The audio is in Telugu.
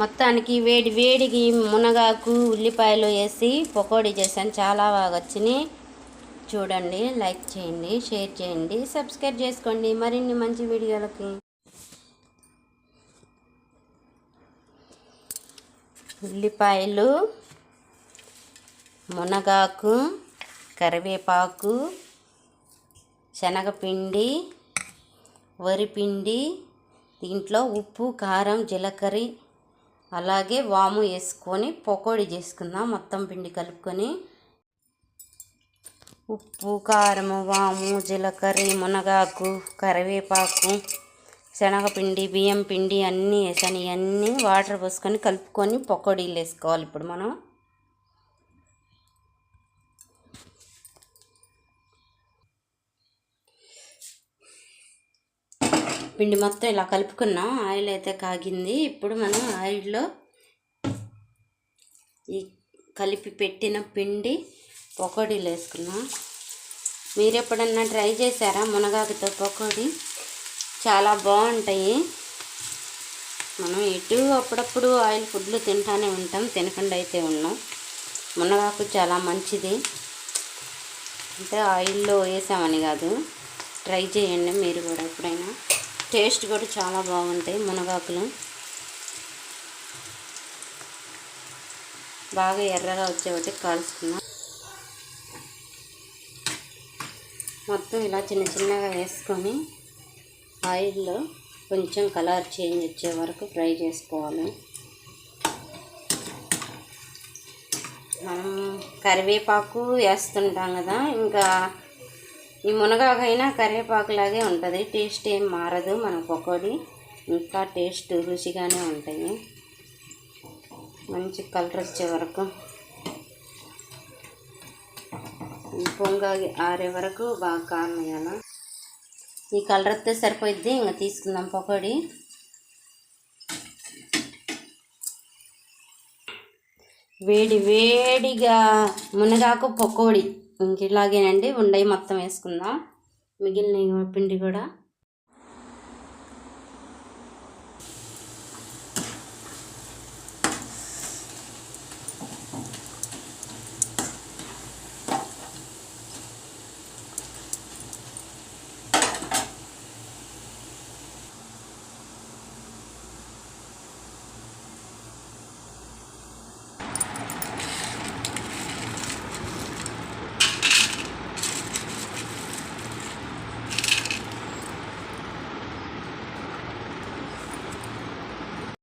మొత్తానికి వేడి వేడికి మునగాకు ఉల్లిపాయలు వేసి పకోడీ చేశాను. చాలా బాగా వచ్చినాయి. చూడండి లైక్ చేయండి షేర్ చేయండి సబ్స్క్రైబ్ చేసుకోండి. మరిన్ని మంచి వీడియోలకి. ఉల్లిపాయలు మునగాకు కరివేపాకు శనగపిండి వరిపిండి దీంట్లో ఉప్పు కారం జీలకర్ర అలాగే వాము వేసుకొని పకోడీ చేసుకుందాం. మొత్తం పిండి కలుపుకొని. ఉప్పు కారం వాము జీలకర్ర మునగాకు కరివేపాకు శనగపిండి బియ్యం పిండి అన్నీ వేసాను. ఇవన్నీ వాటర్ పోసుకొని కలుపుకొని పకోడీలు వేసుకోవాలి ఇప్పుడు మనం. పిండి మొత్తం ఇలా కలుపుకున్నాం. ఆయిల్ అయితే కాగింది. ఇప్పుడు మనం ఆయిల్లో ఈ కలిపి పెట్టిన పిండి పకోడీలు వేసుకున్నాం మీరు ఎప్పుడన్నా ట్రై చేశారా? మునగాకుతో పకోడీ? చాలా బాగుంటాయి. మనం ఎటు అప్పుడప్పుడు ఆయిల్ ఫుడ్లు తింటానే ఉంటాం. తినకుండా అయితే ఉన్నాం. మునగాకు చాలా మంచిది. అంటే ఆయిల్లో వేసామని కాదు. ట్రై చేయండి మీరు కూడా ఎప్పుడైనా. టేస్ట్ కూడా చాలా బాగుంటాయి మునగాకులు. బాగా ఎర్రగా వచ్చేవాటి కాల్చుకున్నాం మొత్తం ఇలా చిన్న చిన్నగా వేసుకొని ఆయిల్లో కొంచెం కలర్ చేంజ్ వచ్చే వరకు ఫ్రై చేసుకోవాలి. మనం కరివేపాకు వేస్తుంటాం కదా ఇంకా ఈ మునగాకైనా కరివేపాకులాగే ఉంటుంది. టేస్ట్ ఏం మారదు. మన పకోడీ ఇంకా టేస్ట్ రుచిగానే ఉంటాయి. మంచి కలర్ వచ్చే వరకు పొంగ ఆరే వరకు బాగా కారణం ఈ కలర్ వస్తే సరిపోయిద్ది. ఇంకా తీసుకుందాం పకోడీ. వేడి వేడిగా మునగాకు పకోడీ. ఇంక ఇలాగేనండి. ఉండయి మొత్తం వేసుకుందాం. మిగిలిన పిండి కూడా.